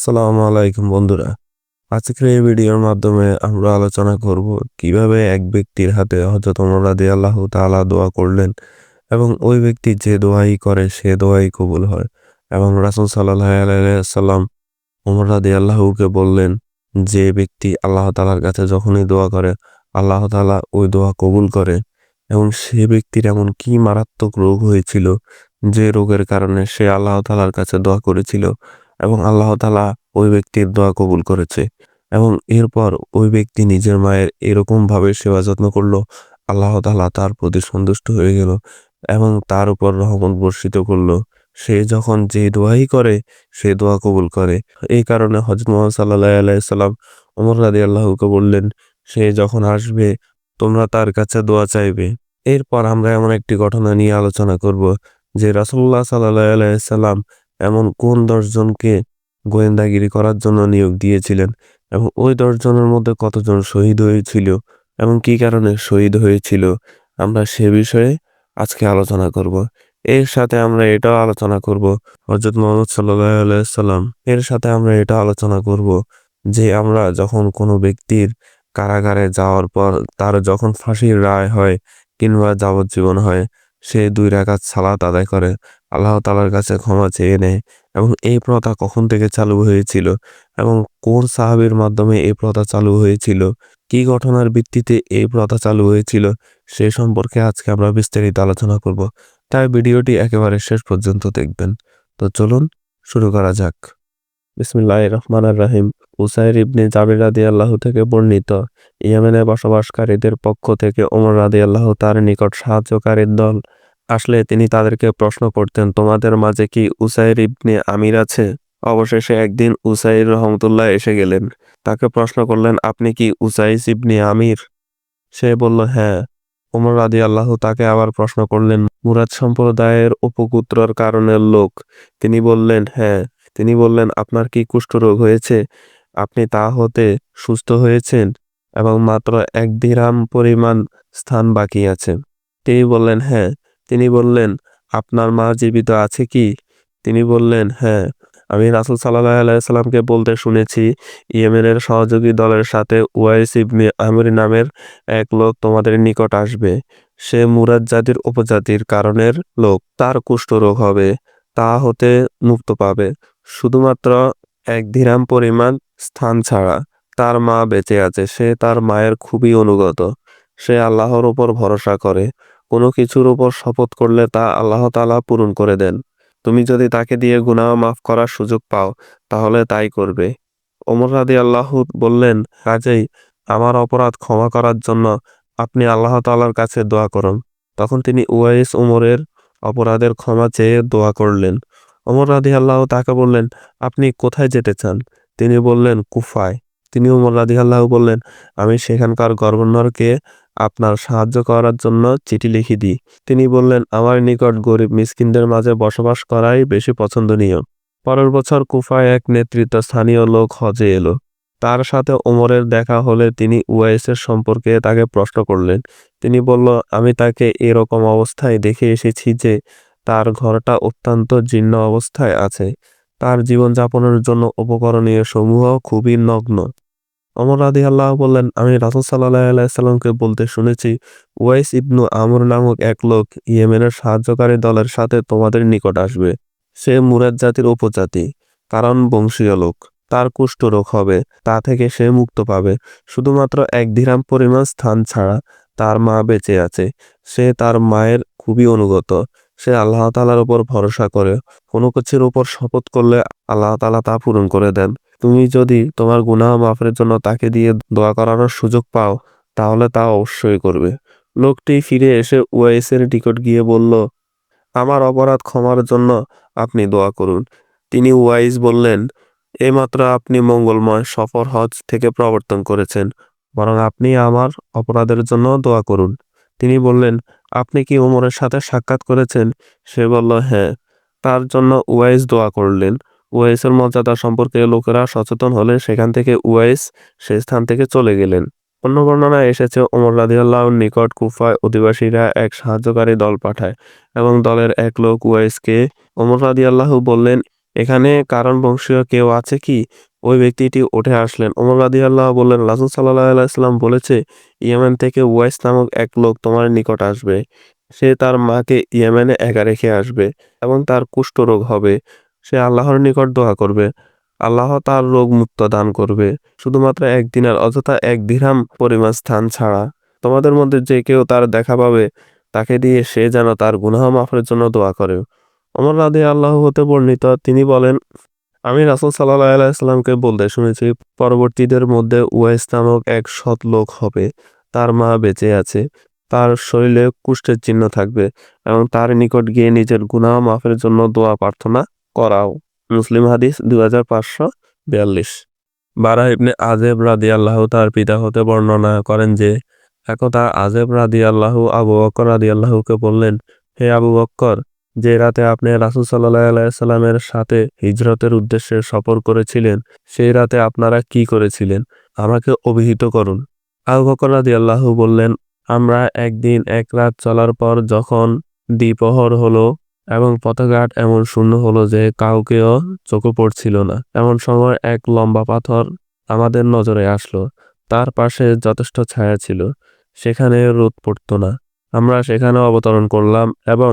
আসসালামু আলাইকুম বন্ধুরা। আজকের এই ভিডিওর মাধ্যমে আমরা আলোচনা করব কীভাবে এক ব্যক্তির হাতে হযরত ওমর রাদিয়াল্লাহু তাআলা দোয়া করলেন এবং ওই ব্যক্তি যে দোয়াই করে সে দোয়াই কবুল হয় এবং রাসূল সাল্লাল্লাহু আলাইহি সাল্লাম ওমর রাদিয়াল্লাহুকে বললেন, যে ব্যক্তি আল্লাহ তালার কাছে যখনই দোয়া করে, আল্লাহ তাআলা ওই দোয়া কবুল করে এবং সে ব্যক্তির এমন কি মারাত্মক রোগ হয়েছিল যে রোগের কারণে সে আল্লাহ তালার কাছে দোয়া করেছিল এবং আল্লাহ তালা ওই ব্যক্তির দোয়া কবুল করেছে। এবং এরপর ওই ব্যক্তি নিজের মায়ের এরকম ভাবে সেবা যত্ন করল, আল্লাহ তাআলা তার প্রতি সন্তুষ্ট হয়ে গেল এবং তার উপর রহমত বর্ষিত করল। সে যখন যে দোয়াই করে, সে দোয়া কবুল করে। এই কারণে হজরত মোহাম্মদ সাল্লাহ আলাইসাল্লাম ওমর রাদি আল্লাহকে বললেন, সে যখন আসবে, তোমরা তার কাছে দোয়া চাইবে। এরপর আমরা এমন একটি ঘটনা নিয়ে আলোচনা করব, যে রাসুল্লাহ সাল্লাহ আলাইসাল্লাম এমন কোন দশজনকে গোয়েন্দাগিরি করার জন্য নিয়োগ দিয়েছিলেন? এবং ওই দশজনের মধ্যে কতজন শহীদ হয়েছিল? এবং কি কারণে শহীদ হয়েছিল? আমরা সে বিষয়ে আজকে আলোচনা করব। এর সাথে আমরা এটাও আলোচনা করব। হজরত মোহাম্মদ সাল্লাহ সাল্লাম এর সাথে আমরা এটা আলোচনা করব যে আমরা যখন কোনো ব্যক্তির কারাগারে যাওয়ার পর তার যখন ফাঁসির রায় হয় কিংবা যাবজ্জীবন হয়, সে দুই রাকাত সালাত আদায় করে। আল্লাহ তালার কাছে ক্ষমা চেয়ে নেয়। এবং এই প্রথা কখন থেকে চালু হয়েছিল? এবং কোন সাহাবির মাধ্যমে এই প্রথা চালু হয়েছিল? কি ঘটনার ভিত্তিতে এই প্রথা চালু হয়েছিল? সে সম্পর্কে আজকে আমরা বিস্তারিত আলোচনা করব। তাই ভিডিওটি একেবারে শেষ পর্যন্ত দেখবেন। তো চলুন শুরু করা যাক। বিসমিল্লাহ রহমান রাহিম। উসাইর ইবনে জাবির রাদি আল্লাহ থেকে বর্ণিত। ইয়েমেনে বসবাসকারীদের পক্ষ থেকে ওমর রাদি আল্লাহ তার নিকট সাহায্যকারীর দল আসলে তিনি তাদেরকে প্রশ্ন করতেন, তোমাদের মাঝে কি উসাইর ইবনে আমির আছে? অবশেষে একদিন উসাইর রহমতুল্লাহ এসে গেলেন। তাকে প্রশ্ন করলেন, আপনি কি উসাইস ইবনে আমির? সে বলল হ্যাঁ। ওমর রাদি আল্লাহ তাকে আবার প্রশ্ন করলেন, মুরাদ সম্প্রদায়ের উপকুত্রর কারণের লোক? তিনি বললেন হ্যাঁ। তিনি বললেন, আপনার কি কুষ্ঠরোগ হয়েছে? আপনি তা হতে সুস্থ হয়েছেন এবং মাত্র এক দিরাম পরিমাণ স্থান বাকি আছে। তিনি বললেন হ্যাঁ। তিনি বললেন, আপনার মা জীবিত আছে কি? তিনি বললেন হ্যাঁ আমি রাসুল সাল্লাহ আলাইসাল্লামকে বলতে শুনেছি, ইয়েমেনের সহযোগী দলের সাথে ওয়াইস ইবনে আমির নামের এক লোক তোমাদের নিকট আসবে। সে মুরাদ জাতির উপজাতির কারণের লোক। তার কুষ্ঠরোগ হবে, তা হতে মুক্ত পাবে। শুধুমাত্র এক ধীরাম পরিমাণ স্থান ছাড়া তার মা বেঁচে আছে। সে তার মায়ের খুবই অনুগত। সে আল্লাহর উপর ভরসা করে। কোনো কিছুর উপর শপথ করলে তা আল্লাহ তালা পূরণ করে দেন। তুমি যদি তাকে দিয়ে গুনাহ মাফ করার সুযোগ পাও, তাহলে তাই করবে। ওমর রাদি আল্লাহ বললেন, কাজেই আমার অপরাধ ক্ষমা করার জন্য আপনি আল্লাহ তালার কাছে দোয়া করুন। তখন তিনি ওয়াইস ওমরের অপরাধের ক্ষমা চেয়ে দোয়া করলেন। ওমর রাদি আল্লাহ তাকে বললেন, আপনি কোথায় যেতে চান? তিনি বললেন, কুফায়। তিনি ওমর রাদি আল্লাহ বললেন, আমি সেখানকার গভর্নরকে আপনার সাহায্য করার জন্য চিঠি লিখি দিই। তিনি বললেন, আমার নিকট গরিব মিসকিনদের মাঝে বসবাস করাই বেশি পছন্দনীয়। পরের বছর কুফায় এক নেতৃত্ব স্থানীয় লোক হজে এলো। তার সাথে ওমরের দেখা হলে তিনি উয়াইসের সম্পর্কে তাকে প্রশ্ন করলেন। তিনি বলল, আমি তাকে এরকম অবস্থায় দেখে এসেছি যে তার ঘরটা অত্যন্ত জীর্ণ অবস্থায় আছে। তার জীবনযাপনের জন্য উপকরণীয় সমূহ খুবই নগ্ন। অমর আদি আল্লাহ বললেন, আমি রাসুল সাল্লাহ আলাইসাল্লামকে বলতে শুনেছি, ওয়াইস ইবনু আমর নামক এক লোক ইয়েমেনের সাহায্যকারী দলের সাথে তোমাদের নিকট আসবে। সে মুরাদ জাতির উপজাতি, কারণ বংশীয় লোক। তার কুষ্ঠ রোগ হবে, তা থেকে সে মুক্ত পাবে। শুধুমাত্র এক ধিরাম পরিমাণ স্থান ছাড়া তার মা বেঁচে আছে। সে তার মায়ের খুবই অনুগত। সে আল্লাহ তালার উপর ভরসা করে। কোনো কিছুর উপর শপথ করলে আল্লাহ তালা তা পূরণ করে দেন। তুমি যদি তোমার গুনাহ মাফের জন্য তাকে দিয়ে দোয়া করানোর সুযোগ পাও, তাহলে তা অবশ্যই করবে। লোকটি ফিরে এসে ওয়াইসের টিকট গিয়ে বলল, আমার অপরাধ ক্ষমার জন্য আপনি দোয়া করুন। তিনি ওয়াইস বললেন এইমাত্র আপনি মঙ্গলময় সফর হজ থেকে প্রবর্তন করেছেন, বরং আপনি আমার অপরাধের জন্য দোয়া করুন। তিনি বললেন, আপনি কি ওমরের সাথে সাক্ষাৎ করেছেন? সে বলল হ্যাঁ। তার জন্য ওয়াইস দোয়া করলেন। ওয়াইসের মর্যাদা সম্পর্কে লোকেরা সচেতন হলে সেখান থেকে উয়াইস সে স্থান থেকে চলে গেলেন। অন্য বর্ণনায় এসেছে, ওমর রাদিয়াল্লাহর নিকট কুফায় অধিবাসীরা এক সাহায্যকারী দল পাঠায় এবং দলের এক লোক উয়াইসকে ওমর রাদিয়াল্লাহু বললেন, এখানে কারণ বংশীয় কেউ আছে কি? ওই ব্যক্তিটি উঠে আসলেন। ওমর রাদিয়াল্লাহ বললেন, রাসূল সাল্লাল্লাহু আলাইহি সাল্লাম বলেছে, ইয়েমেন থেকে উয়াইস নামক এক লোক তোমার নিকট আসবে। সে তার মাকে ইয়েমেনে একা রেখে আসবে এবং তার কুষ্ঠরোগ হবে। সে আল্লাহর নিকট দোয়া করবে। আল্লাহ তার রোগ মুক্ত দান করবে। শুধুমাত্র একদিনের অযথা এক দিরহাম পরিমাণ স্থান ছাড়া। তোমাদের মধ্যে যে কেউ তার দেখা পাবে, তাকে দিয়ে সে যেন তার গুনাহ মাফের জন্য দোয়া করে। ওমর রাদি আল্লাহ হতে বর্ণিত, তিনি বলেন, আমি রাসুল সাল্লাহ আলাইসাল্লামকে বলতে শুনেছি, পরবর্তীদের মধ্যে উয়াইস নামক এক সৎ লোক হবে। তার মা বেঁচে আছে। তার শরীরে কুষ্ঠের চিহ্ন থাকবে এবং তার নিকট গিয়ে নিজের গুনাহ মাফের জন্য দোয়া প্রার্থনা করাও। মুসলিম হাদিস দু হাজার পাঁচশো বিয়াল্লিশ। বারা ইবনে আজেব রাদি আল্লাহ তার পিতা হতে বর্ণনা করেন যে, একদা আজেব রাদি আল্লাহ আবু বক্কর রাদি আল্লাহকে বললেন, হে আবু বক্কর যে রাতে আপনি রাসুল সাল্লাহ আলাইসাল্লামের সাথে হিজরতের উদ্দেশ্যে সফর করেছিলেন, সেই রাতে আপনারা কি করেছিলেন? আমাকে অভিহিত করুন। আবু বকর রাদি আল্লাহ বললেন, আমরা একদিন এক রাত চলার পর যখন দ্বিপহর হলো এবং পথঘাট এমন শূন্য হলো যে কাউকেও চোখে পড়ছিল না। এমন সময় এক লম্বা পাথর আমাদের নজরে আসলো। তার পাশে যথেষ্ট ছায়া ছিল। সেখানে রোদ পড়তো না। আমরা সেখানে অবতরণ করলাম এবং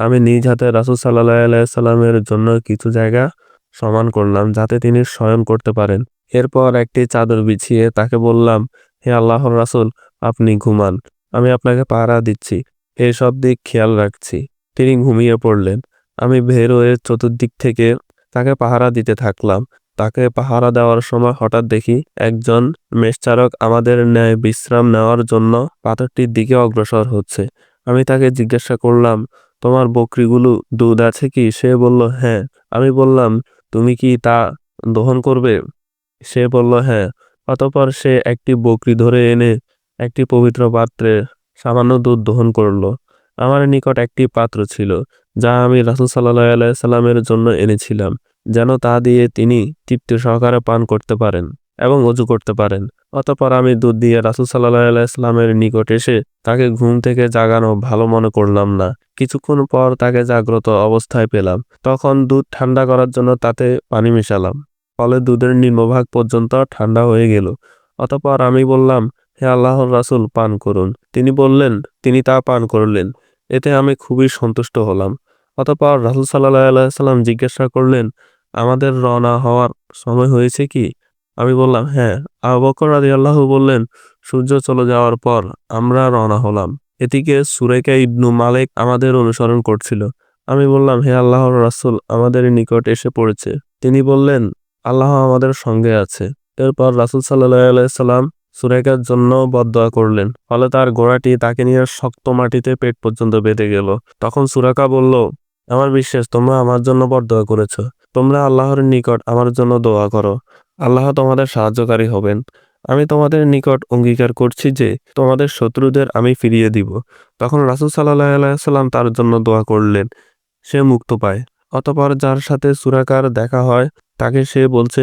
আমি নিজ হাতে রাসুল সাল্লাহ আলাইসাল্লামের জন্য কিছু জায়গা সমান করলাম যাতে তিনি শয়ন করতে পারেন। এরপর একটি চাদর বিছিয়ে তাকে বললাম, হে আল্লাহর রাসুল, আপনি ঘুমান। আমি আপনাকে পাহারা দিচ্ছি। এসব দিক খেয়াল রাখছি। তিনি ঘুমিয়ে পড়লেন। আমি বের হয়ে চতুর্দিক থেকে তাকে পাহারা দিতে থাকলাম। তাকে পাহারা দেওয়ার সময় হঠাৎ দেখি একজন মেষচারক আমাদের ন্যায় বিশ্রাম নেওয়ার জন্য পাথরটির দিকে অগ্রসর হচ্ছে। আমি তাকে জিজ্ঞাসা করলাম, তোমার বকরিগুলো দুধ আছে কি? সে বলল হ্যাঁ। আমি বললাম, তুমি কি তা দহন করবে? সে বলল হ্যাঁ। অতপর সে একটি বকরি ধরে এনে একটি পবিত্র পাত্রে সামান্য দুধ দহন করল। আমার নিকট একটি পাত্র ছিল, যা আমি রাসুল সাল্লাহ আলাইসাল্লামের জন্য এনেছিলাম, যেন তা দিয়ে তিনি তৃপ্তি সহকারে পান করতে পারেন এবং অজু করতে পারেন। অতপর আমি দুধ দিয়ে রাসুল সাল্লাহ আলাইস্লামের নিকট এসে তাকে ঘুম থেকে জাগানো ভালো মনে করলাম না। কিছুক্ষণ পর তাকে জাগ্রত অবস্থায় পেলাম, তখন দুধ ঠান্ডা করার জন্য তাতে পানি মেশালাম, ফলে দুধের নিম্নভাগ পর্যন্ত ঠান্ডা হয়ে গেল। অতপর আমি বললাম, হে আল্লাহর রাসুল, পান করুন। তিনি বললেন, তিনি তা পান করলেন। এতে আমি খুবই সন্তুষ্ট হলাম। অতপর রাসুল সাল্লাহ আলাইসাল্লাম জিজ্ঞাসা করলেন, আমাদের রওনা হওয়ার সময় হয়েছে কি? আমি বললাম হ্যাঁ। আবু বকর রাজি আল্লাহ বললেন, সূর্য চলে যাওয়ার পর আমরা রওনা হলাম। এদিকে সুরেকা ইবনু মালিক আমাদের অনুসরণ করছিল। আমি বললাম, হে আল্লাহর রাসুল, আমাদের নিকট এসে পড়েছে। তিনি বললেন, আল্লাহ আমাদের সঙ্গে আছে। এরপর রাসুল সাল্লাহ আলাইসাল্লাম সুরেকার জন্য বদয়া করলেন। ফলে তার ঘোড়াটি তাকে নিয়ে শক্ত মাটিতে পেট পর্যন্ত বেঁধে গেল। তখন সুরাকা বলল, আমার বিশ্বাস, তোমরা আমার জন্য বরদোয়া করেছ। তোমরা আল্লাহর নিকট আমার জন্য দোয়া করো। আল্লাহ তোমাদের সাহায্যকারী হবেন। আমি তোমাদের নিকট অঙ্গীকার করছি যে, তোমাদের শত্রুদের আমি ফিরিয়ে দিব। তখন রাসুল সাল্লাহ আলাইসাল্লাম তার জন্য দোয়া করলেন। সে মুক্ত পায়। অতপর যার সাথে সুরাকার দেখা হয়, তাকে সে বলছে,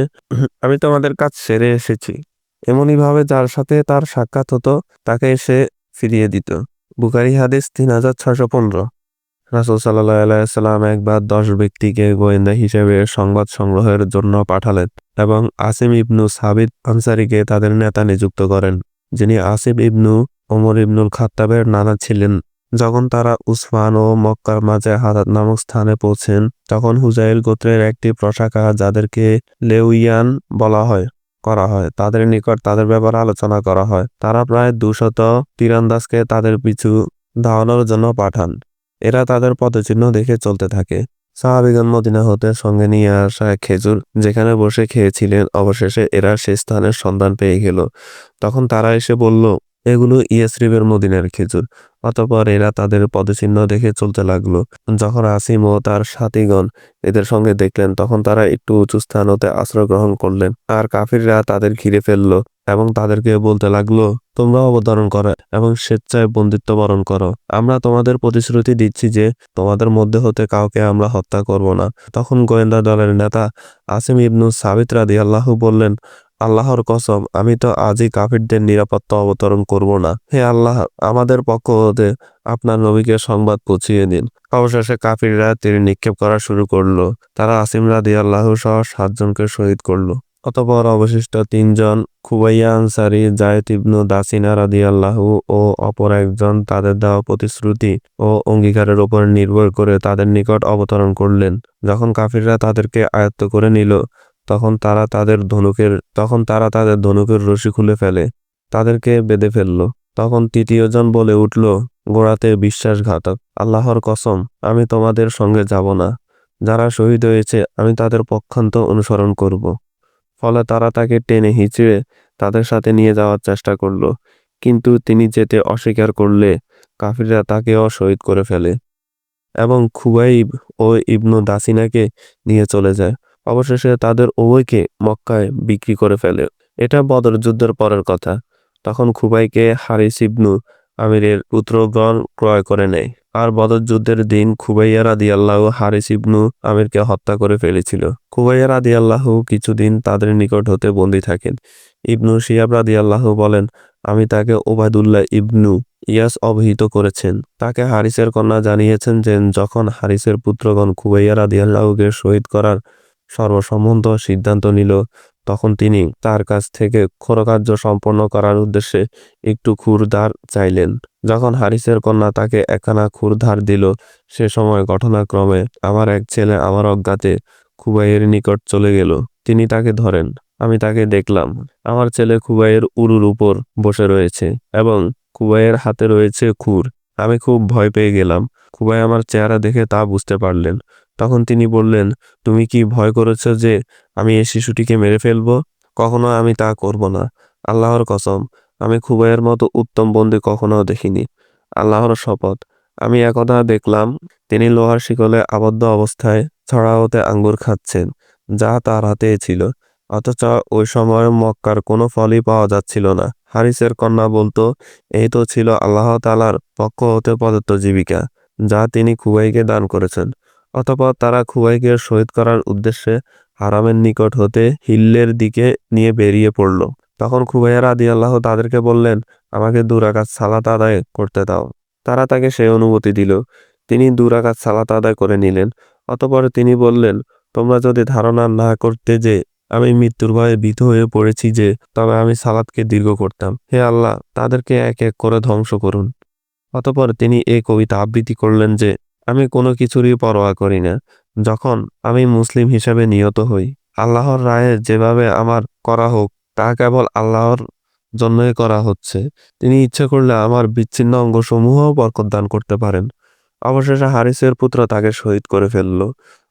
আমি তোমাদের কাজ সেরে এসেছি। এমনইভাবে যার সাথে তার সাক্ষাৎ হতো, তাকে সে ফিরিয়ে দিত। বুকারি হাদিস তিন হাজার ছশো পনেরো। রাসুল সাল্লাহ আলাইসাল্লাম একবার দশ ব্যক্তিকে গোয়েন্দা হিসেবে সংবাদ সংগ্রহের জন্য পাঠালেন এবং আসিম ইবনু সাবিদ আনসারিকে তাদের নেতা নিযুক্ত করেন, যিনি আসিফ ইবনু ওমর ইবনুল খাত্তাবের নানা ছিলেন। যখন তারা উসমান ও মক্কার মাঝে হাদাত নামক স্থানে পৌঁছেন, তখন হুজাইল গোত্রের একটি প্রশাখা যাদেরকে লেউইয়ান বলা হয়। করা হয়। তাদের নিকট তাদের ব্যাপারে আলোচনা করা হয়। তারা প্রায় দুশত তীরন্দাজকে তাদের পিছু ধাওয়ানোর জন্য পাঠান। এরা তাদের পদচিহ্ন দেখে চলতে থাকে। সাহাবিগন মদিনা হতে সঙ্গে নিয়ে আসা খেজুর যেখানে বসে খেয়েছিলেন, অবশেষে এরা সে স্থানের সন্ধান পেয়ে গেল। তখন তারা এসে বলল এগুলো ইয়াসরিবের মদিনার খেজুর। অতপর এরা তাদের পদচিহ্ন দেখে চলতে লাগল। যখন আসিম ও তার সাথীগণ এদের সঙ্গে দেখলেন, তখন তারা একটু উঁচু স্থান হতে আশ্রয় গ্রহণ করলেন। আর কাফিররা তাদের ঘিরে ফেলল এবং তাদেরকে বলতে লাগল, তোমরা অবতরণ করো এবং স্বেচ্ছায় বন্দিত্ব বরণ করো। আমরা তোমাদের প্রতিশ্রুতি দিচ্ছি যে তোমাদের মধ্যে হতে কাউকে আমরা হত্যা করব না। তখন গোয়েন্দা দলের নেতা আসিম ইবনু সাবিত রাদি আল্লাহ বললেন আল্লাহর কসম, আমি তো আজই কাফিরদের নিরাপত্তা অবতরণ করব না। হে আল্লাহ, আমাদের পক্ষ হতে আপনার নবীকে সংবাদ পৌঁছিয়ে দিন। অবশেষে কাফিররা তীর নিক্ষেপ করা শুরু করল। তারা আসিম রাদি আল্লাহ সহ সাতজনকে শহীদ করল। অতপর অবশিষ্ট তিনজন খুবাইয়া আনসারি জায়দ ইবনু দাসিনা রাদি আল্লাহু ও অপর একজন তাদের দেওয়া প্রতিশ্রুতি ও অঙ্গীকারের উপর নির্ভর করে তাদের নিকট অবতরণ করলেন। যখন কাফিররা তাদেরকে আয়ত্ত করে নিল তখন তারা তাদের ধনুকের, তখন তারা তাদের ধনুকের রশি খুলে ফেলে, তাদেরকে বেঁধে ফেলল। তখন তৃতীয়জন বলে উঠল, গোড়াতে বিশ্বাসঘাতক, আল্লাহর কসম, আমি তোমাদের সঙ্গে যাব না। যারা শহীদ হয়েছে, আমি তাদের পক্ষান্ত অনুসরণ করব। ফলে তারা তাকে টেনে হিঁচড়ে তাদের সাথে নিয়ে যাওয়ার চেষ্টা করল। কিন্তু তিনি যেতে অস্বীকার করলে কাফিররা তাকেও শহীদ করে ফেলে এবং খুবাইব ও ইবনু দাসিনাকে নিয়ে চলে যায়। অবশেষে তাদের উভয়কে মক্কায় বিক্রি করে ফেলে। এটা বদর যুদ্ধের পরের কথা। তখন খুবাইকে হারিস ইবনু আমিরের পুত্রগণ ক্রয় করে নেয়। আর বদর যুদ্ধের দিন খুবাইয়া রাদি আল্লাহ হারিস ইবনু আমিরকে হত্যা করে ফেলেছিল। খুবাইয়া রাদি আল্লাহ কিছুদিন তাদের নিকট হতে বন্দী থাকেন। ইবনু শিয়াব রাদি আল্লাহ বলেন, আমি তাকে ওবায়দুল্লাহ ইবনু ইয়াস অবহিত করেছেন। তাকে হারিসের কন্যা জানিয়েছেন যে, যখন হারিসের পুত্রগণ খুবাইয়া রাদি আল্লাহকে শহীদ করার সর্বসম্বন্ধ সিদ্ধান্ত নিল। তখন তিনি তার কাছ থেকে ক্ষরকার্য সম্পন্ন করার উদ্দেশ্যে একটু ক্ষুরধার চাইলেন। যখন হারিসের কন্যা তাকে একখানা ক্ষুরধার দিল, সে সময় ঘটনাক্রমে আমার এক ছেলে আমার অজ্ঞাতে খুবাইয়ের নিকট চলে গেল। তিনি তাকে ধরেন, আমি তাকে দেখলাম। আমার ছেলে খুবাইয়ের উরুর উপর বসে রয়েছে এবং খুবাইয়ের হাতে রয়েছে খুর আমি খুব ভয় পেয়ে গেলাম। খুবাই আমার চেহারা দেখে তা বুঝতে পারলেন। তখন তিনি বললেন, তুমি কি ভয় করেছ যে আমি এই শিশুটিকে মেরে ফেলব? কখনো আমি তা করব না। আল্লাহর কসম, আমি খুবাইয়ের মতো উত্তম বন্দী কখনো দেখিনি। আল্লাহর শপথ। আমি একদা দেখলাম, তিনি লোহার শিকলে আবদ্ধ অবস্থায় ছড়া হতে আঙ্গুর খাচ্ছেন, যা তার হাতে ছিল। অথচ ওই সময় মক্কার কোনো ফলই পাওয়া যাচ্ছিল না। হারিসের কন্যা বলতো, এই তো ছিল আল্লাহ তালার পক্ষ হতে প্রদত্ত জীবিকা, যা তিনি খুবাইকে দান করেছেন। অতপর তারা খুবাইকে শহীদ করার উদ্দেশ্যে হারামের নিকট হতে হিল্লের দিকে নিয়ে বেরিয়ে পড়ল। তখন খুবাইয়ার আদি আল্লাহ তাদেরকে বললেন, আমাকে দুরাকাত সালাত আদায় করতে দাও। তারা তাকে সেই অনুমতি দিল। তিনি দুরাকাত সালাত আদায় করে নিলেন। অতপর তিনি বললেন, তোমরা যদি ধারণা না করতে যে আমি মৃত্যুর ভয়ে ভীত হয়ে পড়েছি যে, তবে আমি সালাদকে দীর্ঘ করতাম। হে আল্লাহ, তাদেরকে এক এক করে ধ্বংস করুন। অতপর তিনি এই কবিতা আবৃত্তি করলেন যে আমি কোনো কিছুরই পরোয়া করি না। যখন আমি মুসলিম হিসাবে নিহত হই, আল্লাহর রায়ে যেভাবে আমার করা হোক, তা কেবল আল্লাহর জন্যই করা হচ্ছে। তিনি ইচ্ছে করলে আমার বিচ্ছিন্ন অঙ্গসমূহও বরকত দান করতে পারেন। অবশেষে হারিসের পুত্র তাকে শহীদ করে ফেলল।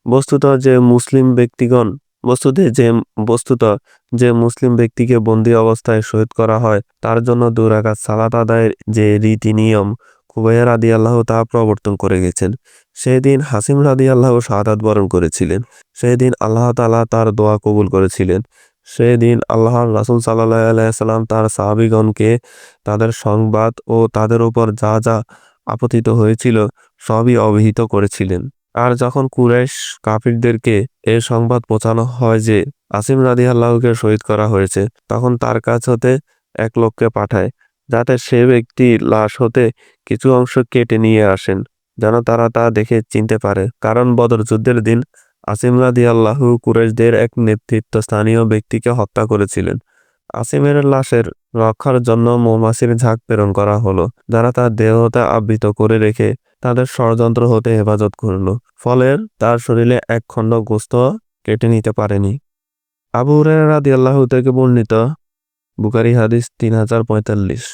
বস্তুত যে মুসলিম ব্যক্তিগণ, বস্তুতে যে, বস্তুত যে মুসলিম ব্যক্তিকে বন্দী অবস্থায় শহীদ করা হয়, তার জন্য দুরাকাত সালাত আদায়ের যে রীতি নিয়ম খুবাইয়া রাদি আল্লাহ তা প্রবর্তন করে গেছেন। সেই দিন হাসিম রাদি আল্লাহ শাহাদাত বরণ করেছিলেন। সেই দিন আল্লাহ তালা তার দোয়া কবুল করেছিলেন। সেই দিন আল্লাহ রাসুল সাল্লাহ আলাইসাল্লাম তার সাহাবিগণকে তাদের সংবাদ ও তাদের উপর যা যা আপতিত হয়েছিল সবই অবহিত করেছিলেন। আর যখন কুরেশ কাফিরদেরকে এ সংবাদ পৌঁছানো হয় যে আসিম রাদি আল্লাহকে শহীদ করা হয়েছে, তখন তার কাছ হতে এক লোককে পাঠায়, যাতে সে ব্যক্তি লাশ হতে কিছু অংশ কেটে নিয়ে আসেন, যেন তারা তা দেখে চিনতে পারে। কারণ বদর যুদ্ধের দিন আসিম রাদি আল্লাহু কুরেশদের এক নেতৃত্ব স্থানীয় ব্যক্তিকে হত্যা করেছিলেন। আসিমের লাশের রক্ষার জন্য মৌমাছির ঝাঁক প্রেরণ করা হলো, যারা তার দেহতা আবৃত করে রেখে তাদের ষড়যন্ত্র হতে হেফাজত করল, ফলে তার শরীরে এক খণ্ড গোস্ত কেটে নিতে পারেনি। আবু রাদি আল্লাহ থেকে বর্ণিত বুকারি হাদিস তিন হাজার পঁয়তাল্লিশ।